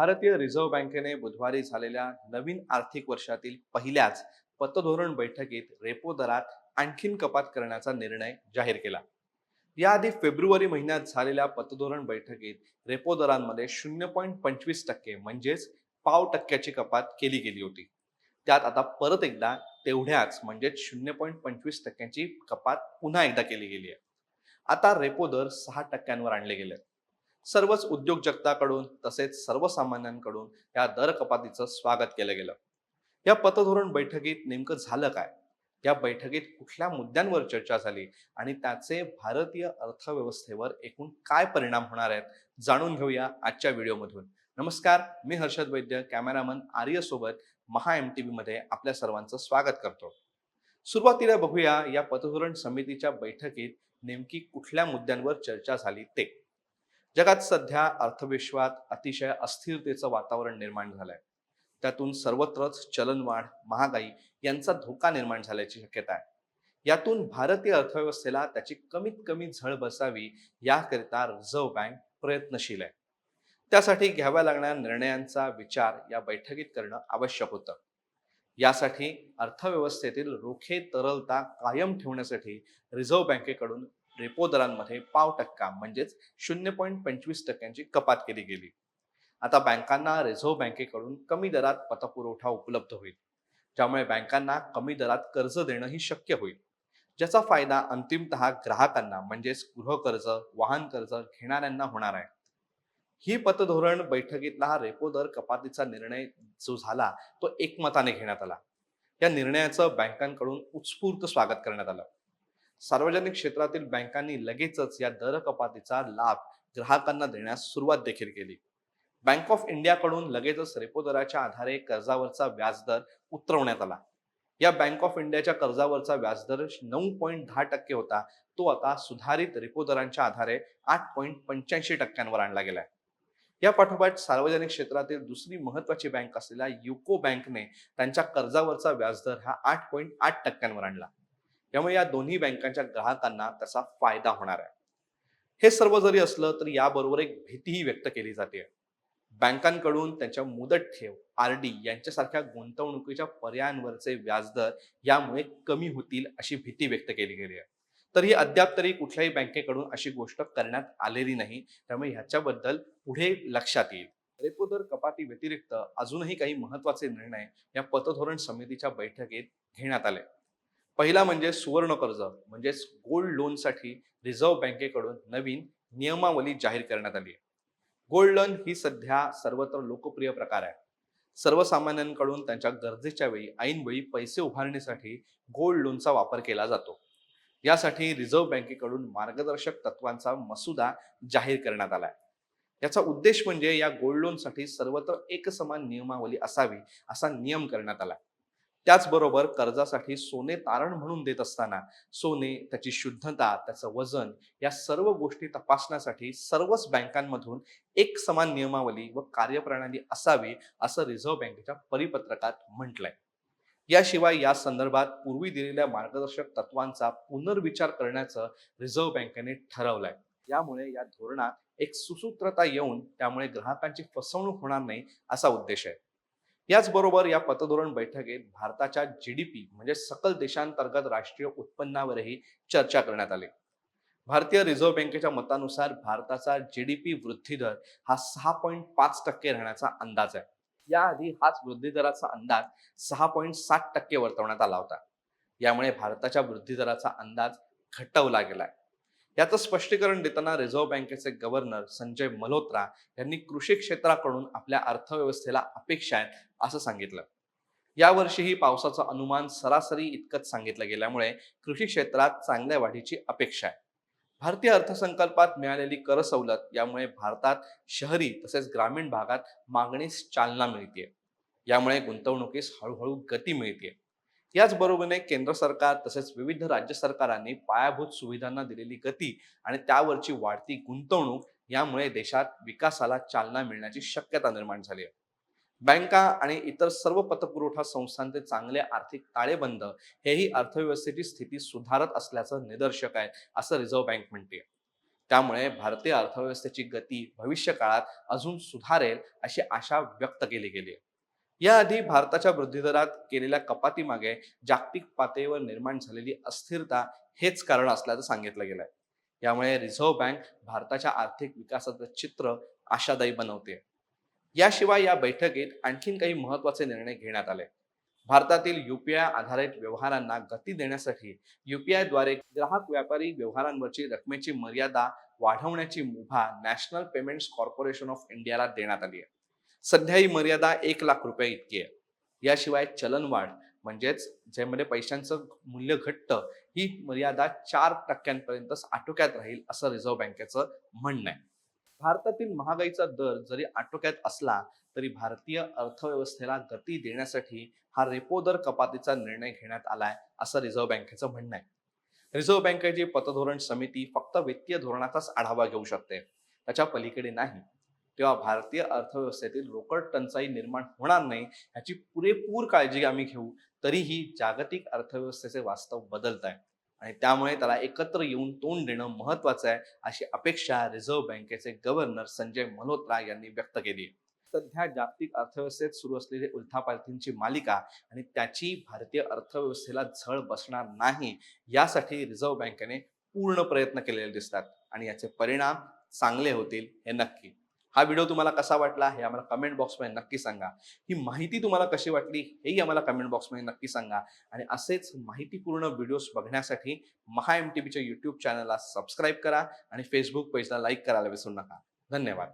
भारतीय रिझर्व्ह बँकेने बुधवारी झालेल्या नवीन आर्थिक वर्षातील पहिल्याच पतधोरण बैठकीत रेपो दरात आणखीन कपात करण्याचा निर्णय जाहीर केला. याआधी फेब्रुवारी महिन्यात झालेल्या पतधोरण बैठकीत रेपो दरांमध्ये शून्य पॉईंट पंचवीस टक्के म्हणजेच पाव टक्क्याची कपात केली गेली होती. त्यात आता परत एकदा तेवढ्याच म्हणजेच शून्य पॉईंट पंचवीस टक्क्यांची कपात पुन्हा एकदा केली गेली आहे. आता रेपो दर सहा टक्क्यांवर आणले गेले आहेत. सर्वच उद्योग जगताकडून तसेच सर्वसामान्यांकडून या दर कपातीचं स्वागत केलं गेलं. या पतधोरण बैठकीत नेमकं झालं काय? या बैठकीत कुठल्या मुद्द्यांवर चर्चा झाली? आणि त्याचे भारतीय अर्थव्यवस्थेवर एकूण काय परिणाम होणार आहेत? जाणून घेऊया आजच्या व्हिडिओमधून. नमस्कार मी हर्षद वैद्य कॅमेरामन आर्यसोबत महा एम टी मध्ये आपल्या सर्वांचं स्वागत करतो. सुरुवातीला बघूया या पतधोरण समितीच्या बैठकीत नेमकी कुठल्या मुद्द्यांवर चर्चा झाली ते. जगात सध्या अर्थविश्वात अतिशय अस्थिरतेचं वातावरण निर्माण झालंय. त्यातून सर्वत्रच चलनवाढ महागाई यांचा धोका निर्माण झाल्याची शक्यता आहे. यातून भारतीय अर्थव्यवस्थेला त्याची कमीत कमी झळ बसावी याकरिता रिझर्व्ह बँक प्रयत्नशील आहे. त्यासाठी घ्याव्या लागणाऱ्या निर्णयांचा विचार या बैठकीत करणं आवश्यक होतं. यासाठी अर्थव्यवस्थेतील रोखे तरलता कायम ठेवण्यासाठी रिझर्व्ह बँकेकडून रेपो दरांमध्ये पाव टक्का म्हणजेच शून्य पॉईंट पंचवीस टक्क्यांची कपात केली गेली. आता बँकांना रिझर्व्ह बँकेकडून कमी दरात पतपुरवठा उपलब्ध होईल. ज्यामुळे बँकांना कमी दरात कर्ज देणंही शक्य होईल. ज्याचा फायदा अंतिमतः ग्राहकांना म्हणजेच गृहकर्ज वाहन कर्ज घेणाऱ्यांना होणार आहे. ही पतधोरण बैठकीतला रेपो दर कपातीचा निर्णय जो झाला तो एकमताने घेण्यात आला. या निर्णयाचं बँकांकडून उत्स्फूर्त स्वागत करण्यात आलं. सार्वजनिक क्षेत्रातील बँकांनी लगेचच या दर कपातीचा लाभ ग्राहकांना देण्यास सुरुवात देखील केली. बँक ऑफ इंडियाकडून लगेचच रेपो दराच्या आधारे कर्जावरचा व्याजदर उतरवण्यात आला. या बँक ऑफ इंडियाच्या कर्जावरचा व्याजदर नऊ पॉईंट दहा टक्के होता तो आता सुधारित रेपो दरांच्या आधारे आठ पॉईंट पंच्याऐंशी टक्क्यांवर आणला गेलाय. या पाठोपाठ सार्वजनिक क्षेत्रातील दुसरी महत्वाची बँक असलेल्या युको बँकने त्यांच्या कर्जावरचा व्याजदर हा आठ पॉईंट आठ टक्क्यांवर आणला. यामुळे या दोन्ही बँकांच्या ग्राहकांना त्याचा फायदा होणार आहे. हे सर्व जरी असलं तरी याबरोबर एक भीतीही व्यक्त केली जाते. बँकांकडून त्यांच्या मुदत ठेव आर डी यांच्यासारख्या गुंतवणुकीच्या पर्यायांवरचे व्याजदर यामुळे कमी होतील अशी भीती व्यक्त केली गेली आहे. तरी अद्याप तरी कुठल्याही बँकेकडून अशी गोष्ट करण्यात आलेली नाही. त्यामुळे ह्याच्याबद्दल पुढे लक्षात येईल. रेपो दर कपाती व्यतिरिक्त अजूनही काही महत्त्वाचे निर्णय या पतधोरण समितीच्या बैठकीत घेण्यात आले. पहिला म्हणजे सुवर्ण कर्ज म्हणजेच गोल्ड लोनसाठी रिझर्व्ह बँकेकडून नवीन नियमावली जाहीर करण्यात आली आहे. गोल्ड लोन ही सध्या सर्वत्र लोकप्रिय प्रकार आहे. सर्वसामान्यांकडून त्यांच्या गरजेच्या वेळी ऐनवेळी पैसे उभारण्यासाठी गोल्ड लोनचा वापर केला जातो. यासाठी रिझर्व्ह बँकेकडून मार्गदर्शक तत्वांचा मसुदा जाहीर करण्यात आला आहे. याचा उद्देश म्हणजे या गोल्ड लोनसाठी सर्वत्र एकसमान नियमावली असावी असा नियम करण्यात आला आहे. त्याचबरोबर कर्जासाठी सोने तारण म्हणून देत असताना सोने त्याची शुद्धता त्याचं वजन या सर्व गोष्टी तपासण्यासाठी सर्वच बँकांमधून एक समान नियमावली व कार्यप्रणाली असावी असं रिझर्व्ह बँकेच्या परिपत्रकात म्हटलंय. याशिवाय या संदर्भात पूर्वी दिलेल्या मार्गदर्शक तत्वांचा पुनर्विचार करण्याचं रिझर्व्ह बँकेने ठरवलंय. यामुळे या धोरणात एक सुसूत्रता येऊन त्यामुळे ग्राहकांची फसवणूक होणार नाही असा उद्देश आहे. याचबरोबर या पतधोरण बैठकीत भारताच्या जी डी पी म्हणजे सकल देशांतर्गत राष्ट्रीय उत्पन्नावरही चर्चा करण्यात आली. भारतीय रिझर्व्ह बँकेच्या मतानुसार भारताचा जी डी पी वृद्धी दर हा सहा पॉईंट पाच टक्के राहण्याचा अंदाज आहे. याआधी हाच वृद्धी दराचा अंदाज सहा पॉईंट सात टक्के वर्तवण्यात आला होता. यामुळे भारताच्या वृद्धी दराचा अंदाज घटवला गेलाय. याचं स्पष्टीकरण देताना रिझर्व्ह बँकेचे गव्हर्नर संजय मल्होत्रा यांनी कृषी क्षेत्राकडून आपल्या अर्थव्यवस्थेला अपेक्षा आहेत असं सांगितलं. यावर्षीही पावसाचं अनुमान सरासरी इतकंच सांगितलं गेल्यामुळे कृषी क्षेत्रात चांगल्या वाढीची अपेक्षा आहे. भारतीय अर्थसंकल्पात मिळालेली कर सवलत यामुळे भारतात शहरी तसेच ग्रामीण भागात मागणीस चालना मिळते यामुळे गुंतवणुकीस हळूहळू गती मिळते याचबरोबरीने केंद्र सरकार तसेच विविध राज्य सरकारांनी पायाभूत सुविधांना दिलेली गती आणि त्यावरची वाढती गुंतवणूक यामुळे देशात विकासाला चालना मिळण्याची शक्यता निर्माण झाली आहे बँका आणि इतर सर्व पतपुरवठा संस्थांचे चांगले आर्थिक ताळेबंद हेही अर्थव्यवस्थेची स्थिती सुधारत असल्याचं निदर्शक आहे असं रिझर्व्ह बँक म्हणते त्यामुळे भारतीय अर्थव्यवस्थेची गती भविष्य काळात अजून सुधारेल अशी आशा व्यक्त केली गेली आहे. याआधी भारताच्या वृद्धिदरात केलेल्या कपातीमागे जागतिक पातळीवर निर्माण झालेली अस्थिरता हेच कारण असल्याचं सांगितलं गेलंय. यामुळे रिझर्व्ह बँक भारताच्या आर्थिक विकासाचं चित्र आशादायी बनवते याशिवाय या बैठकीत आणखीन काही महत्त्वाचे निर्णय घेण्यात आले. भारतातील युपीआय आधारित व्यवहारांना गती देण्यासाठी युपीआयद्वारे ग्राहक व्यापारी व्यवहारांवरची रकमेची मर्यादा वाढवण्याची मुभा नॅशनल पेमेंट्स कॉर्पोरेशन ऑफ इंडियाला देण्यात आली आहे. सध्या ही मर्यादा एक लाख रुपये इतकी आहे. याशिवाय चलनवाढ म्हणजेच ज्यामध्ये पैशांचं मूल्य घटतं ही मर्यादा चार टक्क्यांपर्यंत आटोक्यात राहील असं रिझर्व्ह बँकेचं म्हणणं आहे. भारतातील महागाईचा दर जरी आटोक्यात असला तरी भारतीय अर्थव्यवस्थेला गती देण्यासाठी हा रेपो दर कपातीचा निर्णय घेण्यात आलाय असं रिझर्व्ह बँकेचं म्हणणं आहे. रिझर्व्ह बँकेची पतधोरण समिती फक्त वित्तीय धोरणाचाच आढावा घेऊ शकते. त्याच्या पलीकडे नाही तेव्हा भारतीय अर्थव्यवस्थेतील रोकड टंचाई निर्माण होणार नाही याची पुरेपूर काळजी आम्ही घेऊ तरीही जागतिक अर्थव्यवस्थेचे वास्तव बदलत आहे. आणि त्यामुळे त्याला एकत्र येऊन तोंड देणं महत्वाचं आहे अशी अपेक्षा रिझर्व्ह बँकेचे गव्हर्नर संजय मल्होत्रा यांनी व्यक्त केली आहे. सध्या जागतिक अर्थव्यवस्थेत सुरू असलेली उलथापालथींची मालिका आणि त्याची भारतीय अर्थव्यवस्थेला झळ बसणार नाही यासाठी रिझर्व्ह बँकेने पूर्ण प्रयत्न केलेले दिसतात आणि याचे परिणाम चांगले होतील हे नक्की. हा व्हिडिओ तुम्हाला कसा वाटला हे आम्हाला कमेंट बॉक्समध्ये नक्की सांगा. ही माहिती तुम्हाला कशी वाटली हेही आम्हाला कमेंट बॉक्समध्ये नक्की सांगा. आणि असेच माहितीपूर्ण व्हिडिओज बघण्यासाठी महा एम टी व्हीच्या यूट्यूब चॅनलला सबस्क्राईब करा आणि फेसबुक पेजला लाईक करायला विसरू नका. धन्यवाद.